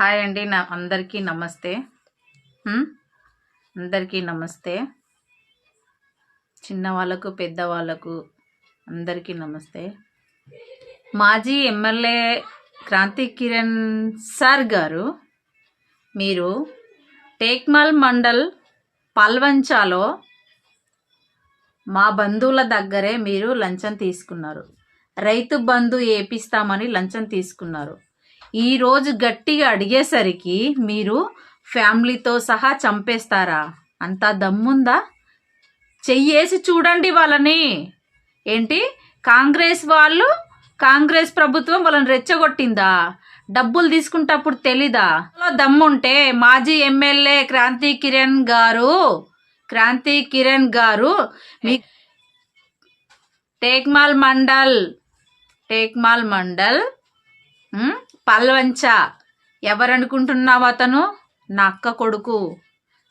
Hi అండి నా అందరికీ నమస్తే. అందరికీ నమస్తే. చిన్నవాళ్ళకు పెద్దవాళ్ళకు అందరికీ నమస్తే. మాజీ ఎమ్మెల్యే క్రాంతి కిరణ్ సార్ గారు మీరు టేక్మల్ మండల్ పల్వంచాలో మా బంధువుల దగ్గరే మీరు లంచం తీసుకున్నారు. రైతు బంధు ఏపిస్తామని లంచం తీసుకున్నారు. ఈరోజు గట్టిగా అడిగేసరికి మీరు ఫ్యామిలీతో సహా చంపేస్తారా? అంత దమ్ముందా? చెయ్యేసి చూడండి వాళ్ళని. ఏంటి? కాంగ్రెస్ వాళ్ళు కాంగ్రెస్ ప్రభుత్వం వాళ్ళని రెచ్చగొట్టిందా? డబ్బులు తీసుకుంటప్పుడు తెలీదా? దమ్ముంటే మాజీ ఎమ్మెల్యే క్రాంతి కిరణ్ గారు క్రాంతి కిరణ్ గారు మీ టేక్మాల్ మండల్ టేక్మాల్ మండల్ పల్వంచ. ఎవరనుకుంటున్నావు అతను? నా అక్క కొడుకు.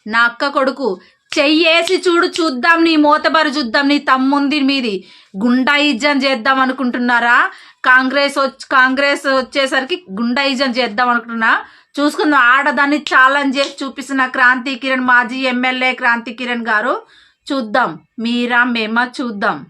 నా అక్క కొడుకు. చెయ్యేసి చూడు చూద్దాం నీ మూతబరు చూద్దాం నీ తమ్ముంది మీది. గుండాయిజం చేద్దాం అనుకుంటున్నారా? కాంగ్రెస్ వచ్చి కాంగ్రెస్ వచ్చేసరికి గుండాయిజం చేద్దాం అనుకుంటున్నా. చూసుకుందాం ఆడదాన్ని ఛాలెంజ్ చేసి చూపిస్తున్న క్రాంతి కిరణ్ మాజీ ఎమ్మెల్యే క్రాంతి కిరణ్ గారు. చూద్దాం మీరా మేమా చూద్దాం.